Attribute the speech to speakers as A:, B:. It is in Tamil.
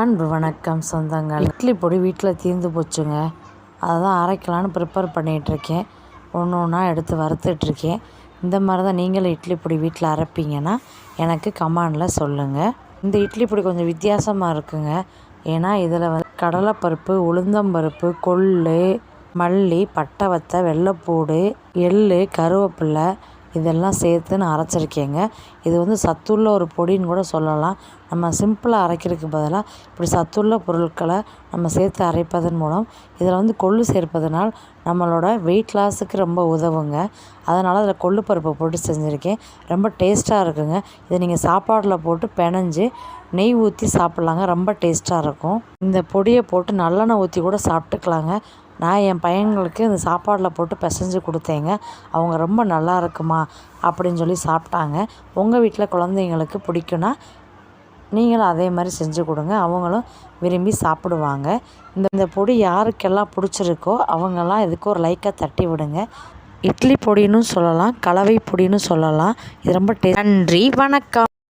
A: அன்பு வணக்கம். சொந்தங்கள். இட்லி பொடி வீட்டில் தீர்ந்து போச்சுங்க. அதை தான் அரைக்கலான்னு ப்ரிப்பேர் பண்ணிகிட்ருக்கேன் ஒன்று ஒன்றா எடுத்து வறுத்துட்ருக்கேன் இந்த மாதிரி தான் நீங்களும் இட்லி பொடி வீட்டில் அரைப்பீங்கன்னா எனக்கு கமாண்டில் சொல்லுங்கள் இந்த இட்லி பொடி கொஞ்சம் வித்தியாசமாக இருக்குங்க. ஏன்னா இதில் வந்து கடலைப்பருப்பு உளுந்தம்பருப்பு கொள்ளு மல்லி பட்டை வத்தை வெள்ளைப்பூடு எள் கருவேப்பில்லை இதெல்லாம் சேர்த்து நான் அரைச்சிருக்கேங்க. இது வந்து சத்துள்ள ஒரு பொடின்னு கூட சொல்லலாம். நம்ம சிம்பிளாக அரைக்கிறதுக்கு பதிலாக இப்படி சத்துள்ள பொருட்களை நம்ம சேர்த்து அரைப்பதன் மூலம் இதில் வந்து கொள்ளு சேர்ப்பதனால் நம்மளோட வெயிட் லாஸுக்கு ரொம்ப உதவுங்க. அதனால் அதில் கொள்ளு பருப்பை போட்டு செஞ்சுருக்கேன். ரொம்ப டேஸ்ட்டாக இருக்குங்க. இதை நீங்கள் சாப்பாட்டில் போட்டு பெனஞ்சு நெய் ஊற்றி சாப்பிட்லாங்க. ரொம்ப டேஸ்ட்டாக இருக்கும். இந்த பொடியை போட்டு நல்லெண்ணெய் ஊற்றி கூட சாப்பிட்டுக்கலாங்க. நான் என் பையன்களுக்கு இந்த சாப்பாடில் போட்டு பிசைஞ்சு கொடுத்தேங்க. அவங்க ரொம்ப நல்லா இருக்குமா அப்படின்னு சொல்லி சாப்பிட்டாங்க. உங்கள் வீட்டில் குழந்தைங்களுக்கு பிடிக்குன்னா நீங்களும் அதே மாதிரி செஞ்சு கொடுங்க. அவங்களும் விரும்பி சாப்பிடுவாங்க. இந்த இந்த பொடி யாருக்கெல்லாம் பிடிச்சிருக்கோ அவங்கெல்லாம் இதுக்கு ஒரு லைக்கை தட்டி விடுங்க. இட்லி பொடின்னு சொல்லலாம் கலவை பொடின்னு சொல்லலாம். இது ரொம்ப டே நன்றி வணக்கம்.